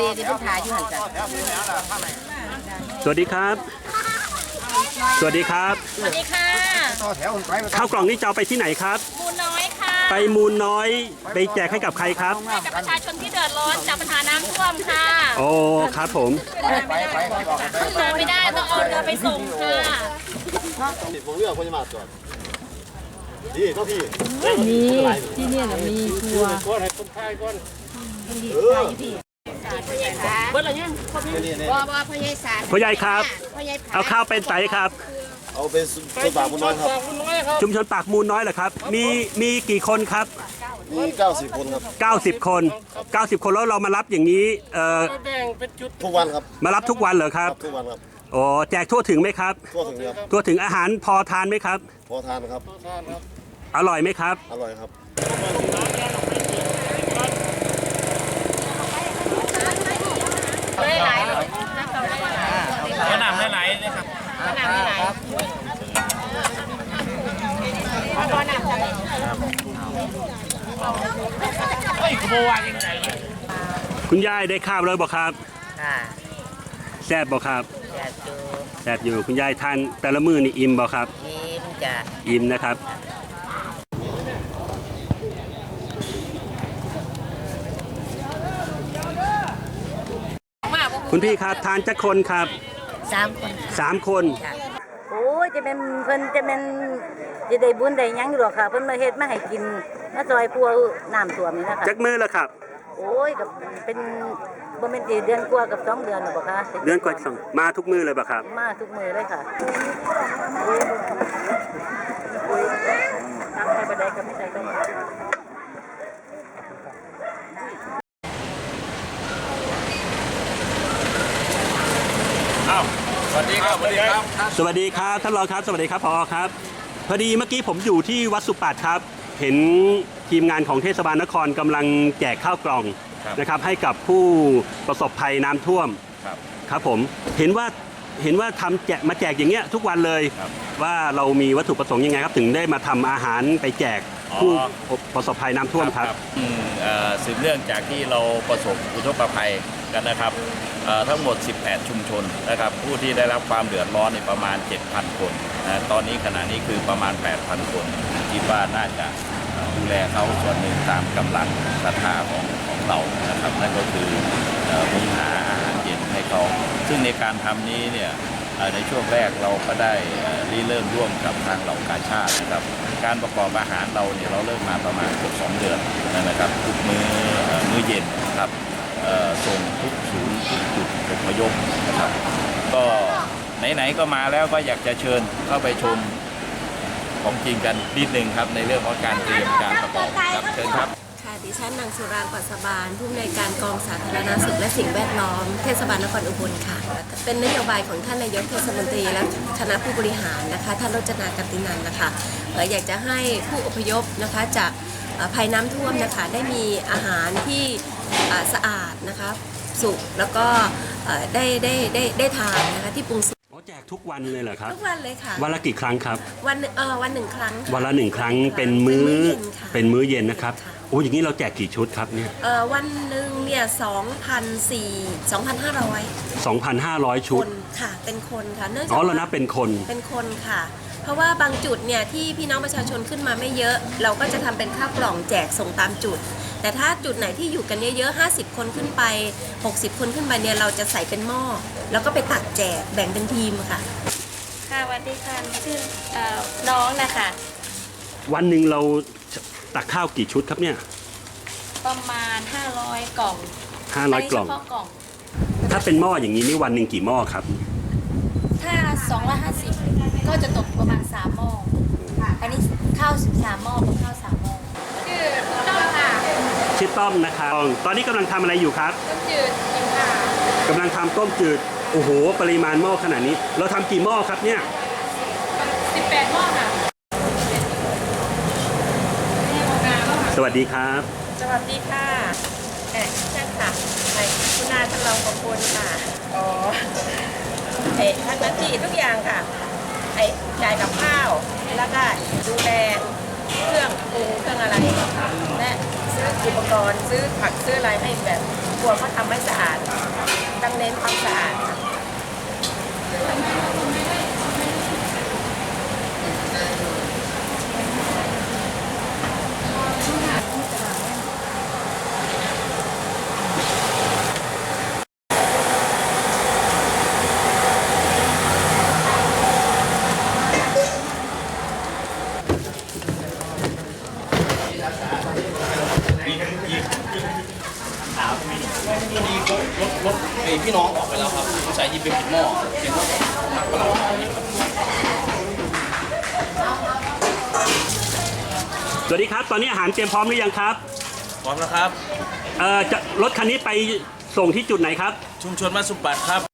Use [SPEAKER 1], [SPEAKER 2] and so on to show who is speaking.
[SPEAKER 1] ดีที่เป็นถ่ายอยู่หันจ้ะ
[SPEAKER 2] สวัสดีครับ สวัสดีครับ
[SPEAKER 1] สวัสดีค่ะ
[SPEAKER 2] ข้าวกล่องนี้จะเอาไปที่ไหนครับ
[SPEAKER 1] มูน้อยค่ะ
[SPEAKER 2] ไปมูลน้อยไปแจกให้กับใครครับ
[SPEAKER 1] ให้กับประชาชนที่เดือดร้อนจากปัญหาน้ำท่วมค่ะ
[SPEAKER 2] โอ้ครับผม
[SPEAKER 1] ขึ้นมาไม่ได้ต้องเอาเรือไปส่งค่ะ
[SPEAKER 3] ผมเลือกคนจะมาก่อนดีเท่าพี่
[SPEAKER 4] นี่ที่เนี่ยน่ะมีทัวร์
[SPEAKER 3] ก้อนให้คนไทยก้อนเออ
[SPEAKER 1] เบิร์ดอะไรเนี่ย
[SPEAKER 3] นี่นี่
[SPEAKER 1] บอบอพญายสาร
[SPEAKER 2] พ่อใหญ่ครับ
[SPEAKER 1] พญาย
[SPEAKER 2] เอาข้าวเป็นไตครับ
[SPEAKER 3] เอาเป็นตัวปากคุณน้อยครับ
[SPEAKER 2] ชุมชนปากมูลน้อยเหรอครับ มีมีกี่คนครับ
[SPEAKER 3] มี90คนครับ
[SPEAKER 2] 90 คน 90 คนแล้วเรามารับอย่างนี้เอ่อ
[SPEAKER 3] ทุกวันครับ
[SPEAKER 2] มารับทุกวันเหรอครับ
[SPEAKER 3] ทุกวันครับ
[SPEAKER 2] โอ้แจกทั่วถึงไหมครับ
[SPEAKER 3] ทั่วถึงครับ
[SPEAKER 2] ทั่วถึงอาหารพอทานไหมครับ
[SPEAKER 3] พอทานครับ
[SPEAKER 2] อร่อยไหมครับ
[SPEAKER 3] อร่อยครับ
[SPEAKER 1] ไม่ไหลหรอก
[SPEAKER 5] ก็นำให้ไหลเลยครับ
[SPEAKER 1] น้ำไม่ไหลเอาบ่อน้ำจะไหล
[SPEAKER 5] เฮ้ยขโมยยังไง
[SPEAKER 2] คุณยายได้ข้าวแล้วบอกครับ
[SPEAKER 6] ค่ะ
[SPEAKER 2] แซ่บบอกครับ
[SPEAKER 6] อยากดู
[SPEAKER 2] แซ่บอยู่คุณยายทานแต่ละมื้อนี่อิ่มบอกครับ
[SPEAKER 6] ยิ้มจะ
[SPEAKER 2] อิ่มนะครับ คุณพี่ครับทานจักคนครับ
[SPEAKER 6] สามคน
[SPEAKER 2] สามคน
[SPEAKER 4] โอ้ยจะเป็นเพิ่นจะเป็น จะได้บุญได้หยังอยู่หรอกค่ะเพิ่นมาเฮ็ดมาให้กินมาซอยพัวน้ำท่วมนี่นะคะ
[SPEAKER 2] จักมือแล้วครับ
[SPEAKER 4] โอ้ยกับเป็นบ่แม่นสิเดือนกว่ากับสองเดือนหรอกบ่คะ
[SPEAKER 2] เดือนกว่าสองมาทุกมือเลยบ่ครับ
[SPEAKER 4] มาทุกมื้อเลยค่ะโอ้ยโอ้ยทำให้บ่ได้ก็ไม่ได้ก็
[SPEAKER 5] อ้าวสวัสดีครับ สวัสดีครับ
[SPEAKER 2] สวัสดีครับท่านรองครับ สวัสดีครับพอครับ พอดีเมื่อกี้ผมอยู่ที่วัดสุปัดครับ เห็นทีมงานของเทศบาลนครกำลังแจกข้าวกล่อง
[SPEAKER 5] ครับ
[SPEAKER 2] นะครับ ให้กับผู้ประสบภัยน้ำท่วม
[SPEAKER 5] ครับ
[SPEAKER 2] ครับผมเห็นว่าเห็นว่าทำแจกมาแจกอย่างเงี้ยทุกวันเลย
[SPEAKER 5] ครับ
[SPEAKER 2] ว่าเรามีวัตถุประสงค์ยังไงครับ ถึงได้มาทำอาหารไปแจกผู้
[SPEAKER 5] อ๋อ
[SPEAKER 2] ประสบภัยน้ำท่วมครับ
[SPEAKER 5] อืมเอ่อสืบเนื่องจากที่เราประสบอุทกภัยกันนะครับเอ่อทั้งหมด 18 ชุมชนนะครับ ผู้ที่ได้รับความเดือดร้อนในประมาณ 7,000 คนนะตอนนี้ขณะนี้คือประมาณ 8,000 คนคิดว่าน่าจะดูแลเขาส่วนหนึ่งตามกำลังศรัทธาของของเรานะครับนั่นก็คือเอ่อหุงหาอาหารเย็นให้เขาซึ่งในการทำนี้เนี่ยในช่วงแรกเราก็ได้ริเริ่มร่วมกับทางเหล่ากาชาตินะครับ การประกอบอาหารเราเนี่ยเราเริ่มมาประมาณเกือบสองเดือนนะครับทุกมือเอ่อมื้อเย็นนะครับส่งทุกศูนย์ทุกจุดอพยพนะครับ ก็ไหนๆก็มาแล้วก็อยากจะเชิญเข้าไปชมของจริงกันนิดนึงครับ ในเรื่องของการเตรียมการประกอบครับเชิญครับ
[SPEAKER 7] ค่ะดิฉันนางสุรางปัสบาลผู้อำนวยการกองสาธารณสุขและสิ่งแวดล้อมเทศบาลนครอุบลค่ะ เป็นนโยบายของท่านนายกเทศมนตรีและคณะผู้บริหารนะคะท่านรจนากัตินันนะคะเอออยากจะให้ผู้อพยพนะคะจากภัยน้ำท่วมนะคะได้มีอาหารที่สะอาดนะคะ สุกแล้วก็เอ่อได้ได้ได้ได้ทานนะคะที่ปรุงสุก
[SPEAKER 2] อ๋อแจกทุกวันเลยเหรอครับ
[SPEAKER 7] ทุกวันเลยค่ะ
[SPEAKER 2] วันละกี่ครั้งครับ
[SPEAKER 7] วันหนึ่งเอ่อวันหนึ่งครั้งค่
[SPEAKER 2] วันละหนึ่งครั้งเป็นมื้อ
[SPEAKER 7] เป็นมื้อเย็นค่ะ
[SPEAKER 2] เป็นมื้อเย็นนะครับ
[SPEAKER 7] ค่ะ
[SPEAKER 2] โอ้อย่างนี้เราแจกกี่ชุดครับเนี่ย
[SPEAKER 7] เอ่อวันหนึ่งเนี่ยสองพันสี่สองพันห้าร้อย
[SPEAKER 2] 2,500ชุด
[SPEAKER 7] คนค่ะ เป็นคนค่ะเนื่องจาก
[SPEAKER 2] อ๋อเรา
[SPEAKER 7] ว่า
[SPEAKER 2] นับเป็นคน
[SPEAKER 7] เป็นคนค่ะ เพราะว่าบางจุดเนี่ยที่พี่น้องประชาชนขึ้นมาไม่เยอะ เราก็จะทำเป็นข้าวกล่องแจกส่งตามจุด แต่ถ้าจุดไหนที่อยู่กันเยอะๆ50 คนขึ้นไป 60 คนขึ้นไปเนี่ยเราจะใส่เป็นหม้อแล้วก็ไปตักแจกแบ่งเป็นทีมค่ะ
[SPEAKER 1] ค่ะสวัสดีค่ะชื่อเอ่อน้องนะคะ
[SPEAKER 2] วันหนึ่งเราตักข้าวกี่ชุดครับเนี่ย
[SPEAKER 1] ประมาณ 500 กล่อง
[SPEAKER 2] 500 กล่อง
[SPEAKER 1] นนี้เฉพาะกล่อง
[SPEAKER 2] ถ้าเป็นหม้ออย่างนี้นี่วันหนึ่งกี่หม้อครับ
[SPEAKER 1] ถ้า 250 ก็จะตกประมาณ 3 หม้ออันนี้ข้าว 13 หม้อกับข้าว3หม้อชื่อต้อมค่ะ
[SPEAKER 2] ชื่อต้อมนะครับตอนนี้กำลังทำอะไรอยู่ครับ
[SPEAKER 1] ต้มจืดยิงค่ะ
[SPEAKER 2] กำลังทำต้มจืดโอ้โห ปริมาณหม้อขนาดนี้ เราทำกี่หม้อครับเนี่ย
[SPEAKER 1] 18หม้อค่ะ
[SPEAKER 2] สวัสดีครับ
[SPEAKER 7] สวัสดีค่ะเอ๊ะใช่ค่ะไอ้คุณนายท่านรองประคุณค่ะ อ๋อเอ๊ะทำหน้าที่ทุกอย่างค่ะ ไอ้จ่ายกับข้าว แล้วก็ดูแลเครื่องปรุงเครื่องอะไร และ
[SPEAKER 6] ซื้ออุปกรณ์ซื้อผักซื้ออะไรให้แบบครัวเขาทำให้สะอาดต้องเน้นความสะอาดค่ะ
[SPEAKER 8] พี่น้องออกไปแล้วครับใส่ที่เป็นหม้อเป็นหม้อผักปลา
[SPEAKER 2] สวัสดีครับ ตอนนี้อาหารเตรียมพร้อมหรือยังครับ
[SPEAKER 8] พร้อมแล้วครับ
[SPEAKER 2] เอ่อจะรถคันนี้ไปส่งที่จุดไหนครับ
[SPEAKER 8] ชุมชนมาสุปัดครับ